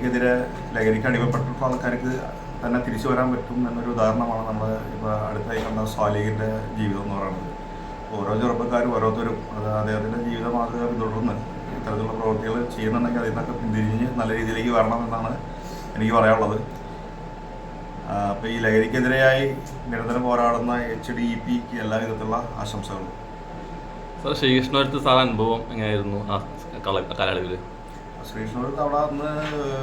ലഹരിക്കെതിരെ ലഹരിക്ക് അടിമപ്പെട്ടിട്ടുള്ള ആൾക്കാർക്ക് തന്നെ തിരിച്ചു വരാൻ പറ്റും എന്നൊരു ഉദാഹരണമാണ് നമ്മൾ ഇപ്പോൾ അടുത്തായി കണ്ട സ്വാലിഹിന്റെ ജീവിതം എന്ന് പറയുന്നത്. ഓരോ ചെറുപ്പക്കാരും ഓരോരുത്തരും അത് അദ്ദേഹത്തിന്റെ ജീവിത മാതൃക പിന്തുടർന്ന് ഇത്തരത്തിലുള്ള പ്രവൃത്തികൾ ചെയ്യുന്നുണ്ടെങ്കിൽ അതിൽ നിന്നൊക്കെ പിന്തിരിഞ്ഞ് നല്ല രീതിയിലേക്ക് വരണം എന്നാണ് എനിക്ക് പറയാനുള്ളത്. അപ്പോൾ ഈ ലഹരിക്കെതിരെയായി നിരന്തരം പോരാടുന്ന എച്ച് ഡി ഇ പിക്ക് എല്ലാ വിധത്തിലുള്ള ആശംസകളും. സാർ ശ്രീകൃഷ്ണപുരത്ത് സാർ അനുഭവം എങ്ങനെയായിരുന്നു ആ കാലയളവിൽ ശ്രീകൃഷ്ണപുരത്ത് അവിടെ അന്ന്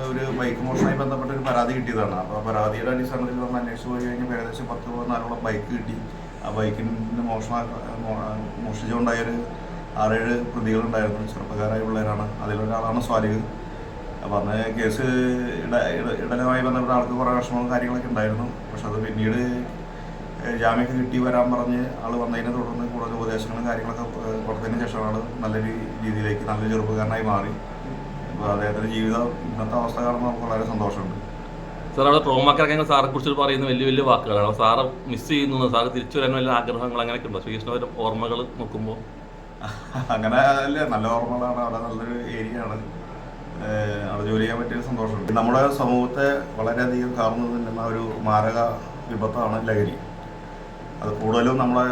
ഒരു ബൈക്ക് മോഷണമായി ബന്ധപ്പെട്ട ഒരു പരാതി കിട്ടിയതാണ്. അപ്പോൾ ആ പരാതിയുടെ അടിസ്ഥാനത്തിൽ നമ്മൾ അന്വേഷിച്ച് പോയി കഴിഞ്ഞാൽ ഏകദേശം പത്ത് പതിനാലോളം ബൈക്ക് കിട്ടി. ആ ബൈക്കിന് മോഷണ മോഷിച്ചുകൊണ്ടായൊരു ആറേഴ് പ്രതികളുണ്ടായിരുന്നു. ചെറുപ്പക്കാരായ പിള്ളേരാണ്. അതിലൊരാളാണ് സ്വാലിഹ്. അപ്പോൾ അന്ന് കേസ് ഇട ഇടനുമായി ബന്ധപ്പെട്ട ആൾക്ക് കുറേ വിഷമവും കാര്യങ്ങളൊക്കെ ഉണ്ടായിരുന്നു. പക്ഷെ അത് പിന്നീട് ജാമ്യമൊക്കെ കിട്ടി വരാൻ പറഞ്ഞ് ആൾ വന്നതിനെ തുടർന്ന് കൂടുതൽ ഉപദേശങ്ങളും കാര്യങ്ങളൊക്കെ കൊടുത്തതിന് ശേഷമാണ് ആൾ നല്ലൊരു രീതിയിലേക്ക് നല്ലൊരു ചെറുപ്പക്കാരനായി മാറി. അപ്പോൾ അദ്ദേഹത്തിന്റെ ജീവിതം ഇന്നത്തെ അവസ്ഥ കാണുമ്പോൾ നമുക്ക് വളരെ സന്തോഷമുണ്ട്. സാർ അവിടെ ട്രോമാക്കിറക്കാൻ സാറെ കുറിച്ച് പറയുന്ന വലിയ വലിയ വാക്കുകളാണ്. അപ്പോൾ സാറ് മിസ് ചെയ്യുന്നു സാറ് തിരിച്ചു വരാൻ വലിയ ആഗ്രഹങ്ങൾ അങ്ങനെയൊക്കെ ഉണ്ടോ? ശ്രീകൃഷ്ണപുരം ഓർമ്മകൾ നോക്കുമ്പോൾ അങ്ങനെ അല്ലേ നല്ല ഓർമ്മകളാണ്. അവിടെ നല്ലൊരു ഏരിയ ആണ്. അവിടെ ജോലി ചെയ്യാൻ പറ്റിയ സന്തോഷമുണ്ട്. നമ്മുടെ സമൂഹത്തെ വളരെയധികം കാർന്നു നിന്ന ഒരു മാരക വിപത്താണ് ലഹരി. അത് കൂടുതലും നമ്മുടെ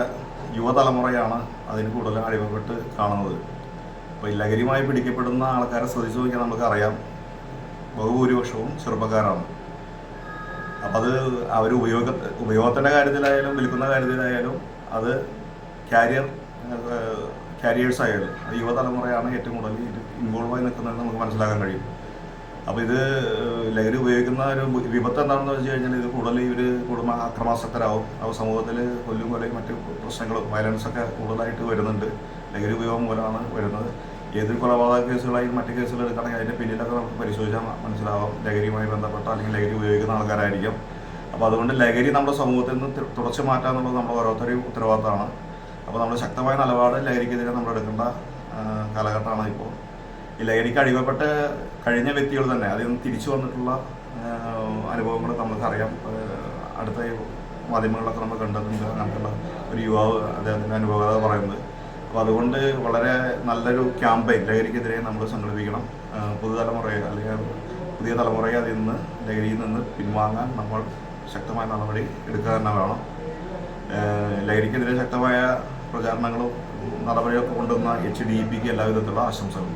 യുവതലമുറയാണ് അതിന് കൂടുതൽ അടിമപ്പെട്ട് കാണുന്നത്. അപ്പോൾ ഈ ലഹരിയുമായി പിടിക്കപ്പെടുന്ന ആൾക്കാരെ ശ്രദ്ധിച്ചു നോക്കിയാൽ നമുക്കറിയാം ബഹുഭൂരിപക്ഷവും ചെറുപ്പക്കാരാണ്. അപ്പം അത് അവർ ഉപയോഗ ഉപയോഗത്തിന്റെ കാര്യത്തിലായാലും വിൽക്കുന്ന കാര്യത്തിലായാലും അത് കാരിയർ കാരിയേഴ്സ് ആയാലും യുവതലമുറയാണ് ഏറ്റവും കൂടുതൽ ഇൻവോൾവ് ആയി നിൽക്കുന്നതെന്ന് നമുക്ക് മനസ്സിലാക്കാൻ കഴിയും. അപ്പോൾ ഇത് ലഹരി ഉപയോഗിക്കുന്ന ഒരു വിപത്ത് എന്താണെന്ന് വെച്ച് കഴിഞ്ഞാൽ ഇത് കൂടുതൽ ഇവർ കുടുംബ അക്രമാസക്തരാകും അപ്പോൾ സമൂഹത്തിൽ കൊല്ലും കൊലയും മറ്റ് പ്രശ്നങ്ങളും വയലൻസ് ഒക്കെ കൂടുതലായിട്ട് വരുന്നുണ്ട്. ലഹരി ഉപയോഗം മൂലമാണ് വരുന്നത്. ഏതൊരു കൊലപാതക കേസുകളായി മറ്റ് കേസുകൾ എടുക്കുകയാണെങ്കിൽ അതിന്റെ പിന്നിലൊക്കെ നമുക്ക് പരിശോധിച്ചാൽ മനസ്സിലാവാം. ലഹരിയുമായി ബന്ധപ്പെട്ട അല്ലെങ്കിൽ ലഹരി ഉപയോഗിക്കുന്ന ആൾക്കാരായിരിക്കും. അപ്പോൾ അതുകൊണ്ട് ലഹരി നമ്മുടെ സമൂഹത്തിൽ നിന്ന് തുടച്ചു മാറ്റുക എന്നുള്ളത് നമ്മുടെ ഓരോരുത്തരെയും ഉത്തരവാദിത്തമാണ്. അപ്പോൾ നമ്മൾ ശക്തമായ നിലപാട് ലഹരിക്കെതിരെ നമ്മൾ എടുക്കേണ്ട കാലഘട്ടമാണ് ഇപ്പോൾ. ഈ ലഹരിക്ക് അടിമപ്പെട്ട് കഴിഞ്ഞ വ്യക്തികൾ തന്നെ. അതിൽ നിന്ന് തിരിച്ചു വന്നിട്ടുള്ള അനുഭവങ്ങൾ നമുക്കറിയാം അറിയാം അടുത്ത മാധ്യമങ്ങളിലൊക്കെ നമ്മൾ കണ്ടിട്ടുണ്ട് അങ്ങനത്തുള്ള ഒരു യുവാവ് അദ്ദേഹത്തിന്റെ അനുഭവകഥ പറയുന്നത്. അപ്പോൾ അതുകൊണ്ട് വളരെ നല്ലൊരു ക്യാമ്പയിൻ ലഹരിക്കെതിരെ നമ്മൾ സംഘടിപ്പിക്കണം. പുതുതലമുറയെ അല്ലെങ്കിൽ പുതിയ തലമുറയെ അതിൽ നിന്ന് ലഹരിയിൽ നിന്ന് പിൻവാങ്ങാൻ നമ്മൾ ശക്തമായ നടപടി എടുക്കുക തന്നെ വേണം. ലഹരിക്കെതിരെ ശക്തമായ പ്രചാരണങ്ങളും നടപടികളൊക്കെ കൊണ്ടുവന്ന എച്ച് ഡി ഇ പിക്ക് എല്ലാവിധത്തിലുള്ള ആശംസകളും.